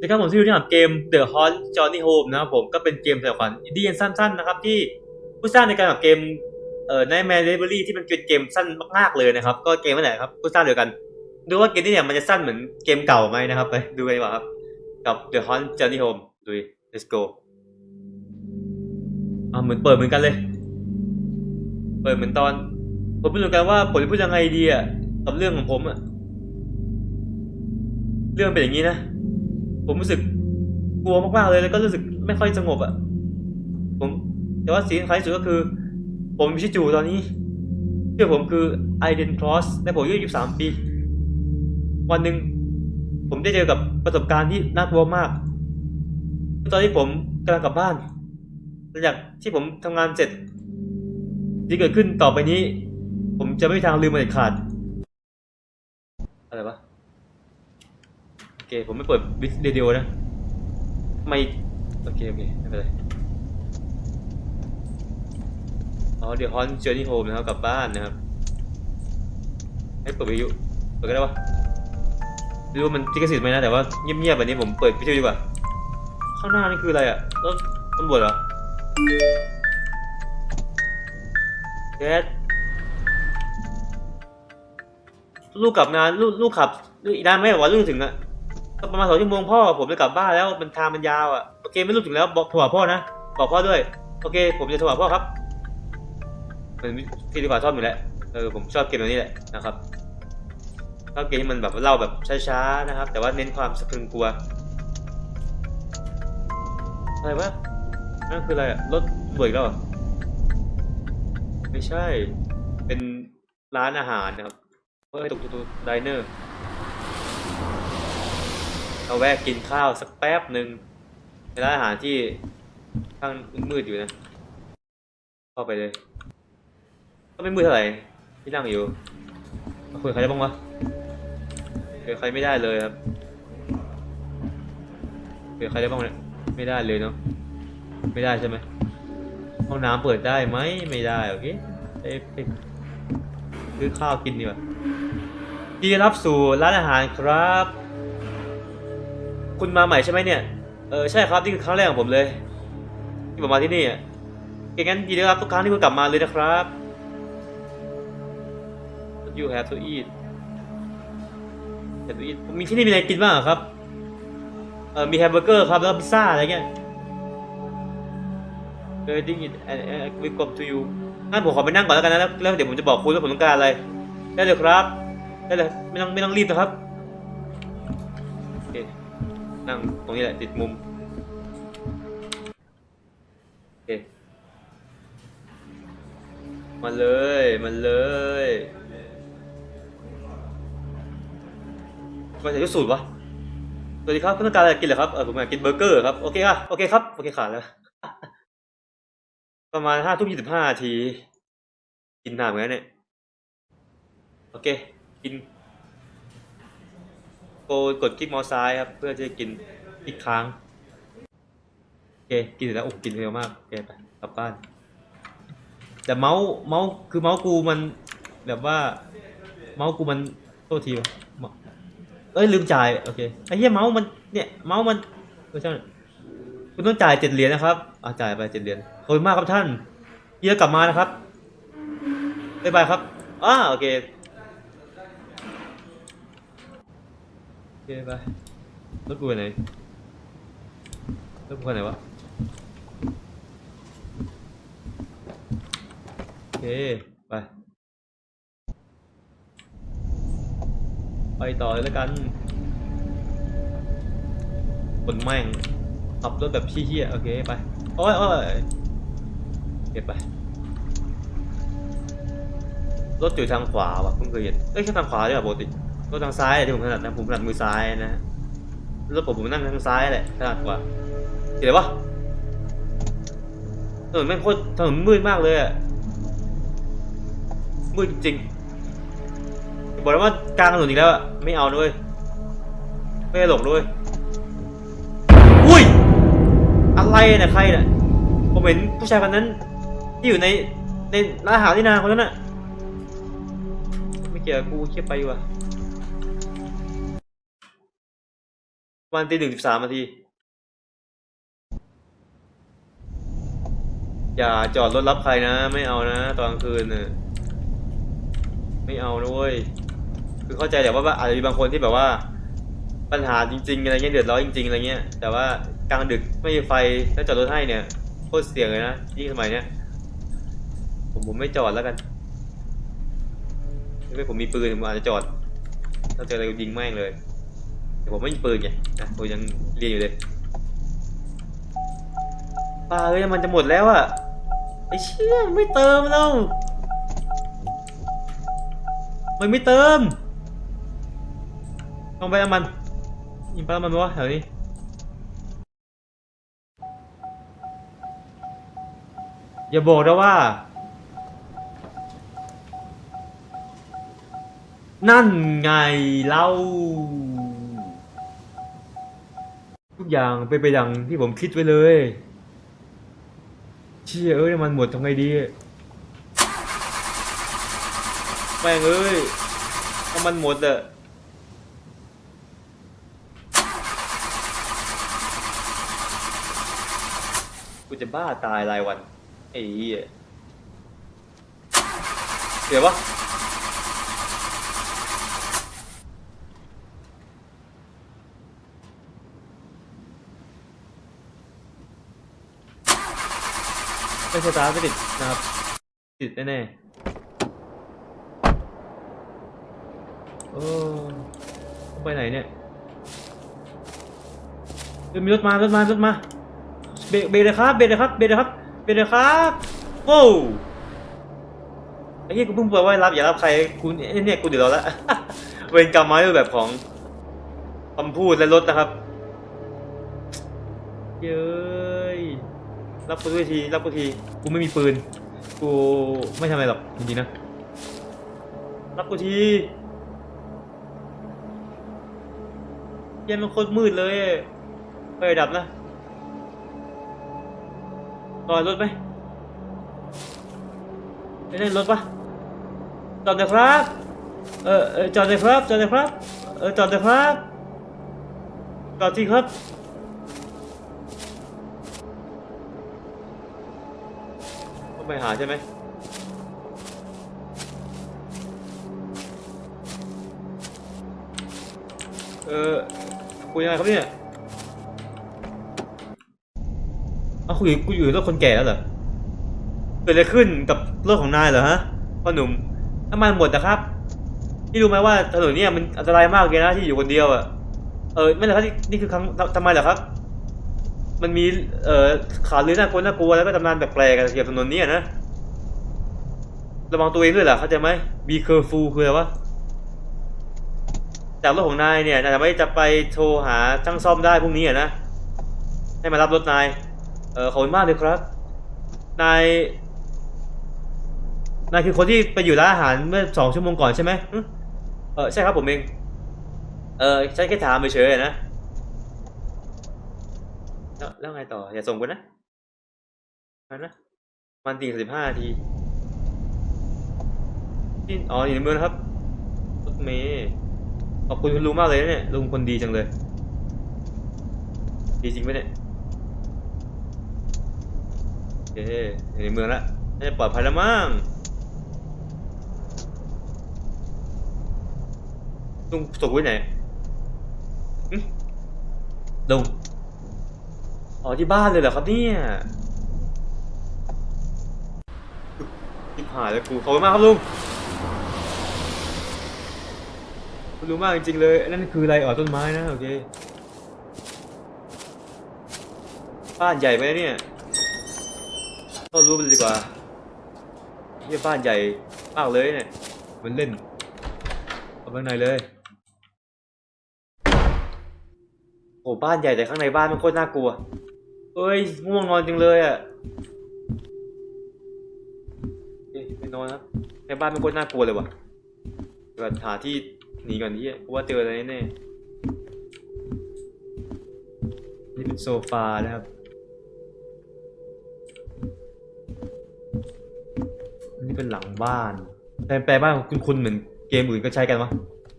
นะครับผมที่รู้จักเกม The Haunt Journey Home นะครับผมก็เป็นเกมสยองขวัญอินดี้สั้นๆนะครับที่ผู้สร้างในการแบบเกมเอ่อ Nightmare Delivery ที่มันเป็นเกมสั้นมากๆเลยนะครับ ก็เกมนั่นแหละครับผู้สร้างเดียวกันดูว่าเกมนี้เนี่ยมันจะสั้นเหมือนเกมเก่าไหมนะครับ ไปดูกันดีกว่าครับ กับ The Haunt Journey Home ดู let's go อ่าเหมือนเปิดเหมือนกันเลย เปิดเหมือนตอน ผมไม่รู้กันว่าผมจะพูดยังไงดีอะกับเรื่องของผมอะเรื่องเป็นอย่างนี้นะ ผมรู้สึกกลัวมากๆเลยแล้วก็รู้สึกไม่ค่อยสงบอะ ผมแต่ว่าสิ่งที่คัญที่สุดก็คือ ผมมีชื่อจูตอนนี้ชื่อผมคือไอเดนครอสและผมอายุ23 ปี วันหนึ่งผมได้เจอกับประสบการณ์ที่น่ากลัวมาก ตอนที่ผมกำลังกลับบ้านหลังจากที่ผมทำงานเสร็จที่เกิดขึ้นต่อไปนี้ ผมจะไม่มีทางลืมมันเด็ดขาด อะไรวะ เค ผมไม่เปิดวิดีโอนะไม่โอเคโอเคไม่เป็นไรอ๋อเดี๋ยวฮอนเจอร์นี่โฮมนะครับกลับบ้านนะครับให้เปิดวิทยุเปิดก็ได้ปะไม่รู้มันจิกสิทธิ์ไหมนะแต่ว่าเงียบๆแบบนี้ผมเปิดวิทยุดีกว่าข้างหน้านี่คืออะไรอะรถตำรวจเหรอแก๊สลูกกลับงานลูกลูกขับลูกอีกนานไหมกว่าลูกถึงอะ ประมาณสองชั่วโมงพ่อผมจะกลับบ้านแล้วมันทางมันยาวอะโอเคไม่รู้ถึงแล้วบอกโทรพ่อนะบอกพ่อด้วย โอเค ผมจะโทรพ่อครับเป็นที่ดีกว่าชอบอยู่แล้วเออผมชอบเกมแบบนี้แหละนะครับชอบเกมที่มันแบบเล่าแบบช้าๆนะครับ แต่ว่าเน้นความสะพรึงกลัวอะไรวะนั่นคืออะไรอะรถเบิกแล้วเรอไม่ใช่ เป็นร้านอาหารนะครับเฮ้ยตกตุกตุกไดเนอร์ เราแวะกินข้าวสักแป๊บหนึ่งในร้านอาหารที่ข้างมืดๆอยู่นะ เข้าไปเลย ก็ไม่มืดเท่าไหร่ที่นั่งอยู่คุยใครได้บ้างวะคุยใครไม่ได้เลยครับคุยใครได้บ้างเนี่ยไม่ได้เลยเนาะไม่ได้ใช่ไหมห้องน้ำเปิดได้ไหมไม่ได้โอเคไปไปซื้อข้าวกินดีกว่าดีรับสู่ร้านอาหารครับ คุณมาใหม่ใช่ไหมเนี่ย เออใช่ครับนี่คือครั้งแรกของผมเลย ที่ผมมาที่นี่อะงั้นยินดีรับทุกครั้งที่คุณกลับมาเลยนะครับ you have to eat have to eat มีที่นี่มีอะไรกินบ้างครับ เออมีแฮมเบอร์เกอร์ครับแล้วก็พิซซ่าอะไรเงี้ย Waiting it and we come to you งั้นผมขอไปนั่งก่อนแล้วกันนะแล้วแล้วเดี๋ยวผมจะบอกคุณว่าผมต้องการอะไร ได้เลยครับ ได้เลยไม่ต้องไม่ต้องรีบนะครับ นั่งตรงนี้แหละติดมุมโอเคมาเลยมาเลยมาจากยุสูตรวะสวัสดีครับคุณต้องการอะไรกินเหรอครับเออผมอยากกินเบอร์เกอร์ครับโอเคค่ะโอเคครับโอเคขาดแล้ว ประมาณห้าทุ่มยี่สิบห้านาที กินนานเหมือนกันเนี่ย โอเค กิน โกกดคลิกเมาส์ซ้ายครับ เพื่อจะกินอีกครั้งโอเคกินเสร็จแล้วโอ้กินเร็วมากโอเคไปกลับบ้าน แต่เมาส์เมาส์คือเมาส์กูมันแบบว่า เมาส์กูมันโทษทีวะเอ้ยลืมจ่ายโอเคไอ้เหี้ยเมาส์มันเนี่ยเมาส์มันไม่ใช่คุณต้องจ่ายเจ็ดเหรียญนะครับอ่าจ่ายไปเจ็ดเหรียญขอบคุณมากครับท่านเยี่ยกลับมานะครับบ๊ายบายครับอ่าโอเค เคไปรถกูไปไหนรถกูไปไหนวะโอเคไปไปต่อเลยแล้วกันคนแม่งขับรถแบบชี้เหี้ยๆโอเคไปโอ้ยโอ้ยเก็บไปรถอยู่ทางขวาว่ะเพิ่งเคยเห็นเอ้ยแค่ทางขวาด้วยปกติ รถทางซ้ายอะที่ผมถนัดนะผมถนัดมือซ้ายนะรถผมผมนั่งทางซ้ายแหละถนัดกว่าเห็นไหมวะถนนแม่งโคตรถนนมืดมากเลยอะมืดจริงๆบอกแล้วว่ากลางถนนอีกแล้วอะไม่เอาด้วยไม่หลงด้วยอุ้ยอะไรเนี่ยใครเนี่ยผมเห็นผู้ชายคนนั้น ที่อยู่ในในร้านอาหารที่นาคนนั้นน่ะไม่เกี่ยวกูเคียไปว่ะ วันตีหนึ่งสิบสามนาที อย่าจอดรถรับใครนะ ไม่เอานะ ตอนกลางคืนน่ะไม่เอานะเว้ยคือเข้าใจแหละว่าว่าอาจจะมีบางคนที่แบบว่า ปัญหาจริงๆอะไรเงี้ยเดือดร้อนจริงๆอะไรเงี้ย แต่ว่ากลางดึกไม่มีไฟแล้วจอดรถให้เนี่ยโคตรเสี่ยงเลยนะยิ่งสมัยเนี้ยผมผมไม่จอดแล้วกันถ้าผมมีปืนผมอาจจะจอดถ้าเจออะไรยิงแม่งเลย แต่ผมไม่มีปืนไงนะผมยังเรียนอยู่เลยป้าเอ้ยมันจะหมดแล้วอะไอเชี่ยไม่เติมแล้วมันไม่เติมต้องไปน้ำมันยิงไปน้ำมันไหมวะแถวนี้อย่าบอกนะว่า นั่นไงเล่า กอย่างเป็นไปดังที่ผมคิดไว้เลย เชี่ยเอ้ยมันหมดทำไงดีแม่งเอ้ยน้ำมันหมดอะกูจะบ้าตายรายวันไอ้เหี้ยเดี๋ยววะ ไม่สตาร์ทไม่ติดนะครับ ติดแน่ๆโอ้ต้อไปไหนเนี่ยเดี๋ยวมีรถมารถมารถมาเบรกเบรกเลยครับเบรกเลยครับเบรกเลยครับเบรกเลยครับโว้ไอ้เหี้ยกูเพิ่งบอกว่ารับอย่ารับใครกูไอ้เนี่ยกูเดือดร้อนละเวรกรรมมาด้วยแบบของคำพูดและรถนะครับ เย้ย รับกูด้วยทีรับกูทีกูไม่มีปืน กูไม่ทำอะไรหรอกจริงๆนะรับกูทีเย็นมันโคตรมืดเลยไฟดับนะรอรถไหมไปเล่นรถปะจอดเลยครับเออเออจอดเลยครับจอดเลยครับ เออจอดเลยครับจอดทีครับ ไปหาใช่ไหมเออคุยยังไงครับเนี่ยอ้าวคุยกูอยู่รถคนแก่แล้วเหรอเกิดอะไรขึ้นกับรถของนายเหรอฮะพ่อหนุ่มน้ำมันหมดนะครับนี่รู้ไหมว่าถนนเนี่ยมันอันตรายมากเลยนะที่อยู่คนเดียวอะเออไม่เลยครับนี่คือครั้งทำไมเหรอครับ มันมีเอ่อข่าวลือน่ากลัวน่ากลัวแล้วก็ตำนานแปลกๆเกี่ยวกับถนนนี้นะระวังตัวเองด้วยเหรอเข้าใจไหม be careful คืออะไรวะจากรถของนายเนี่ยนายสามารถจะไปโทรหาช่างซ่อมได้พรุ่งนี้อะนะให้มารับรถนายเออขอบคุณมากเลยครับนายนายคือคนที่ไปอยู่ร้านอาหารเมื่อสองชั่วโมงก่อนใช่ไหมเออใช่ครับผมเองเออฉันแค่ถามเฉยๆนะ แล้วแล้วไงต่อ อย่าส่งกูนะมานะมันตีสิบห้านาทีที่อ๋ออยู่ในเมืองนะครับรถเมย์ขอบคุณคุณลุงมากเลยนะเนี่ยลุงคนดีจังเลย ดีจริงไหมเนี่ยโอเอยู่ในเมืองละน่าจะปลอดภัยแล้วมั้งลุงส่งไว้ไหนลุง อ๋อที่บ้านเลยเหรอครับเนี่ยทิพหายแล้วกูขอบคุณมากครับลุงคุณรู้มากจริงๆเลย นั่นคืออะไรอ๋อต้นไม้นะ โอเค บ้านใหญ่ไหมเนี่ยเข้ารู้มันดีกว่าเยี่ยบ้านใหญ่มากเลยเนี่ยมันเล่นเอาไปข้างในเลยโอ้บ้านใหญ่แต่ข้างในบ้านมันโคตรน่ากลัว เอ้ยง่วงนอนจังเลยอะไม่นอนครับในบ้านมันโคตรน่ากลัวเลยว่ะแบบหาที่หนีก่อนที่เพราะว่าเจออะไรแน่ๆนี่เป็นโซฟานะครับนนี้เป็นหลังบ้านแปลแปลบ้านคุณคุณเหมือนเกมอื่นก็ใช้กันวะ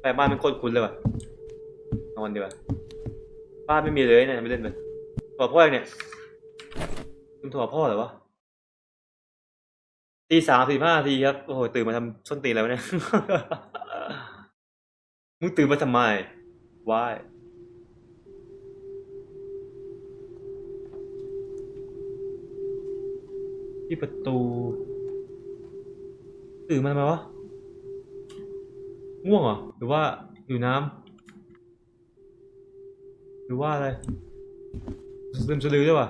แปลบ้านมันโคตรคุ้นเลยว่ะนอนดีกว่าบ้านไม่มีเลยเนี่ยไม่เล่นเลย โทรหาพ่อยังเนี่ยคุณโทรหาพ่อเหรอวะตีสามสี่ห้าทีครับ โอ้โหตื่นมาทำส้นตีนแล้วเนี่ย มึงตื่นมาทำไมวายที่ประตู ตื่นมาทำไมวะ ง่วงเหรอ หรือว่าอยู่น้ำหรือว่าอะไร สลืมสลือใช่ป่ะ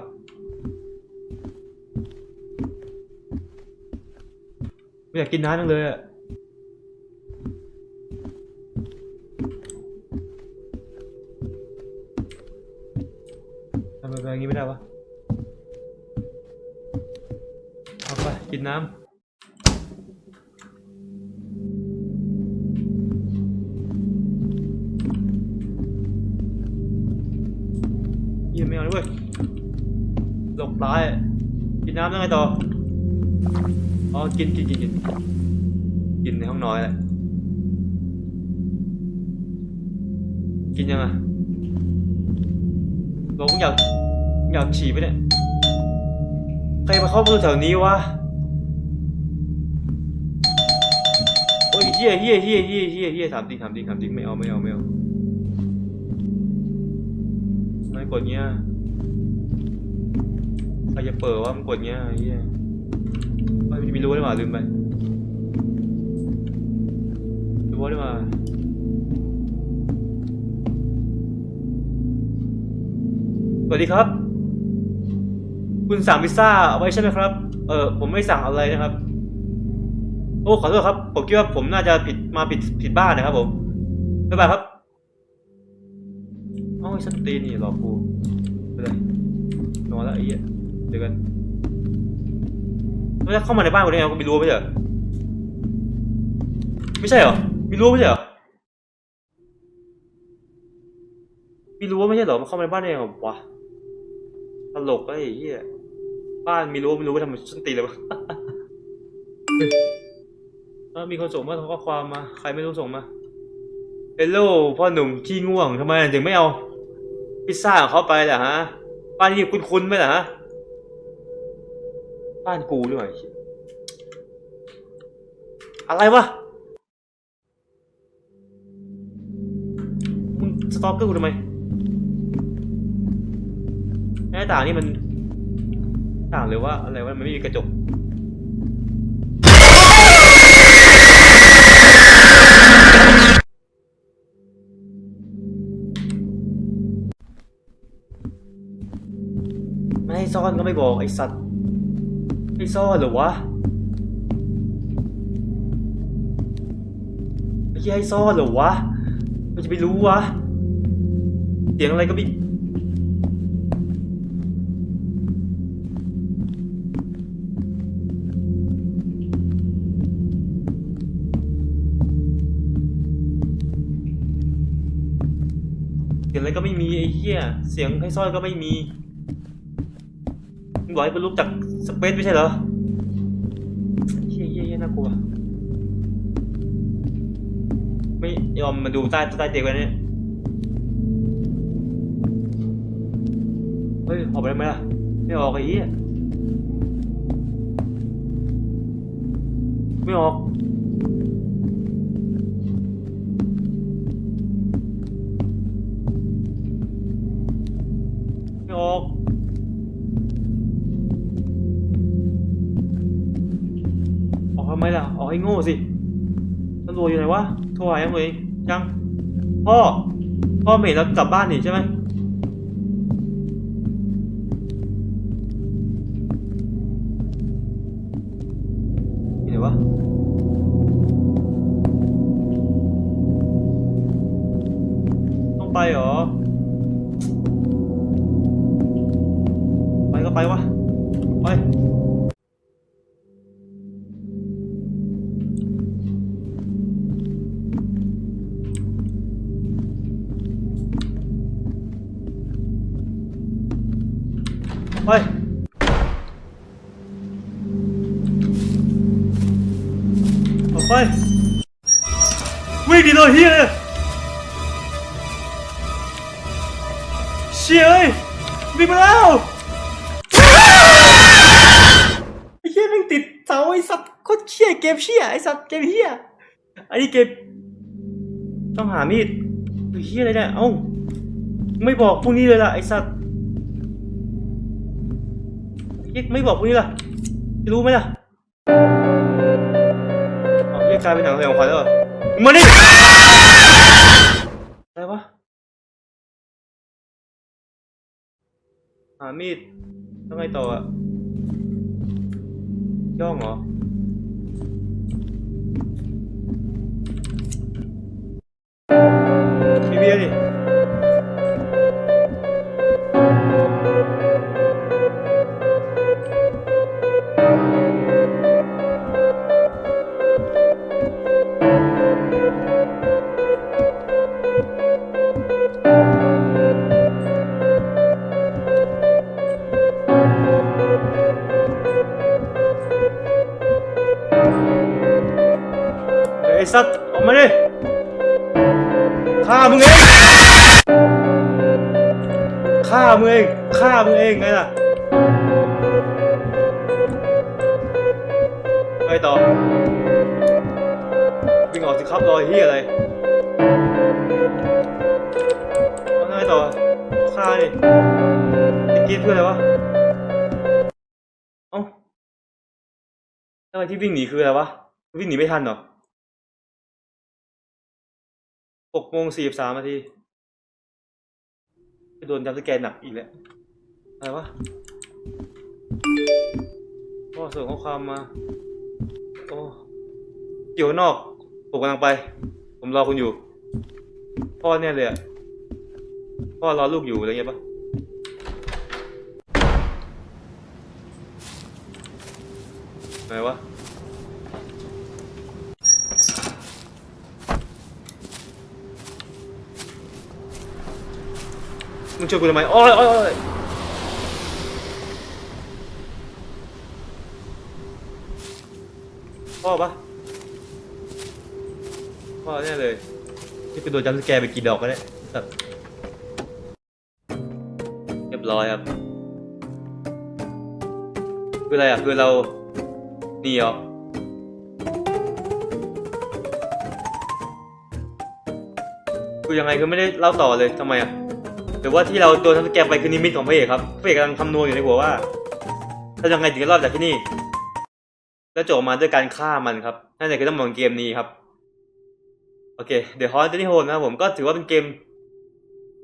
ไม่อยากกินน้ำจังเลยอะทำไมแบบนี้ไม่ได้ปะเอาไปกินน้ำ ว้ยหลบตายกินน้ำแล้วไงต่ออ๋อกินกินกินกินกินในห้องน้อนแหละกินยังอะเราอยากอยากฉี่ไปเนี่ยใครมาเข้าประตูแถวนี้วะโอ้ยเฮียเฮียเฮียเฮียเฮียเฮียถามจริงถามจริงถามจริงไม่เอาไม่เอาไม่เอาไม่กดเงี้ย ใครจะเปิดว่ามันกดเงี้ยไอ้เฮียไม่ไม่รู้ได้มาลืมไปรู้ได้มาสวัสดีครับ คุณสั่งพิซซ่าเอาไว้ใช่ไหมครับ เออผมไม่สั่งอะไรนะครับ โอ้ขอโทษครับ ผมคิดว่าผมน่าจะผิดมาผิดผิดบ้านนะครับผมบ๊ายบายครับเอ้าไอ้สนตีนนี่หลอกกู ไปเลยนอนแล้วไอ้เหี้ยเดี๋ยวกันแล้วจะเข้ามาในบ้านกูได้ไงกูมีรั้วไม่ใช่เหรอไม่ใช่เหรอมีรั้วไม่ใช่เหรอมีรั้วไม่ใช่เหรอมันเข้ามาในบ้านได้ไงวะตลกไอ้เหี้ยบ้านมีรั้วไม่รู้ว่าทำไมส้นตีนเลยวะเออมีคนส่งมาข้อความมา ใครไม่รู้ส่งมาเฮลโลพ่อหนุ่มขี้ง่วงทำไมถึงไม่เอา พิซซ่าของเขาไปล่ะฮะบ้านนี้คุ้นๆไหมล่ะฮะบ้านกูด้วยอะไรวะมึงสตอกเกอร์กูทำไมหน้าต่างนี่มัน ต่างหรือว่าอะไรวะมันไม่มีกระจก ซ่อนก็ไม่บอกไอ้สัตว์ให้ซ่อนหรอวะไอ้เหี้ยให้ซ่อนหรอวะมันจะไปรู้วะเสียงอะไรก็ไม่เสียงอะไรก็ไม่มีไอ้เหี้ย เสียงให้ซ่อนก็ไม่มี มึงบอกให้กูลุกจากสเปซไม่ใช่เหรอเฮี้ยเฮี้ยเฮี้ยน่ากลัว ไม่ยอมมาดูใต้ใต้เตียงไว้เนี่ยเฮ้ยออกไปได้ไหมล่ะ ไม่ออกไอ้เหี้ยไม่ออก อ้โง่สิตำรวจอยู่ไหนวะโทรหายังเลยยังพ่อพ่อไม่เห็นเรากลับบ้านนี่ใช่ไหมอยู่ไหนวะต้องไปเหรอ ไปก็ไปวะไป ดิเลยเฮียเชี่ยเอ้ยวิ่งมาแล้วไอ้เชี่ยแม่งติดเสาไอ้สัตว์โคตรเชี่ยเกมเชี่ยไอ้สัตว์เกมเฮียอันนี้เกมต้องหามีดไอ้เฮียอะไรเนี่ยเอ้าไม่บอกพวกนี้เลยล่ะไอ้สัตว์เฮียไม่บอกพวกนี้ล่ะจะรู้ไหมล่ะเอาเฮียกลายเป็นหนังสยองขวัญแล้วเหรอมึงมาดิ หามีดต้องไงต่ออะย่องเหรอ สัตว์ออกมาดิฆ่ามึงเองฆ่ามึงเองฆ่ามึงเองไงล่ะไงต่อวิ่งออกสิครับรอยเฮียอะไรเอาไงต่อฆ่าดิจะกินเพื่ออะไรวะเอ้าแล้วไอ้ที่วิ่งหนีคืออะไรวะวิ่งหนีไม่ทันเหรอ หกโมงสี่สิบสามนาทีโดนจับสแกนหนักอีกแล้ว อะไรวะพ่อส่งข้อความมา โอ้อยู่ข้างนอก ผมกำลังไป ผมรอคุณอยู่ พ่อเนี่ยเลยอะพ่อรอลูกอยู่อะไรเงี้ยปะไหนวะ มึงช่วยกูทำไมโอ้ยโอ้ยโอ้ยพ่อปะพ่อแน่เลยที่ไปโดนจัมป์สแกร์ไปกี่ดอกก็ได้สัตว์เรียบร้อยครับคืออะไรอะคือเราหนีเหรอคือยังไงคือไม่ได้เล่าต่อเลยทำไมอะ หรือว่าที่เราโดนทัมสแกร์ไปคือนิมิตของพระเอกครับพระเอกกำลังคำนวณอยู่ในหัวว่าเราจะยังไงถึงจะรอดจากที่นี่ แล้วจบมาด้วยการฆ่ามันครับนั่นแหละคือต้องมองเกมนี้ครับ โอเคเดี๋ยวฮอนเทนี่โฮนะครับผมก็ถือว่าเป็นเกม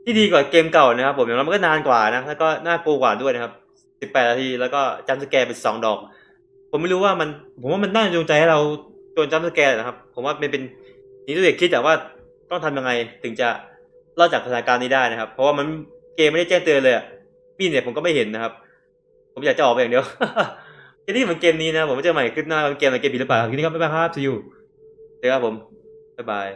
ที่ดีกว่าเกมเก่านะครับ ผมอย่างน้อยมันก็นานกว่านะแล้วก็น่ากลัวกว่าด้วยนะครับสิบแปดนาทีแล้วก็จัมป์สแกร์เป็นสองดอก ผมไม่รู้ว่ามัน ผมว่ามันน่าจูงใจให้เราโดนจัมป์สแกร์นะครับ ผมว่ามันเป็นนี่ตัวเอกคิดแต่ว่าต้องทำยังไงถึงจะ รอดจากสถานการณ์นี้ได้นะครับ เพราะว่ามันเกมไม่ได้แจ้งเตือนเลยปีเนี่ยผมก็ไม่เห็นนะครับ ผมอยากจะออกไปอย่างเดียวแค่นี้เหมือนเกมนี้นะผมไม่เจะใหม่คลิปหน้าเกมอะไรเกมผีหรือเปล่าทีนี้ก็บ๊ายบายครับ see you เจอครับผมบ๊ายบาย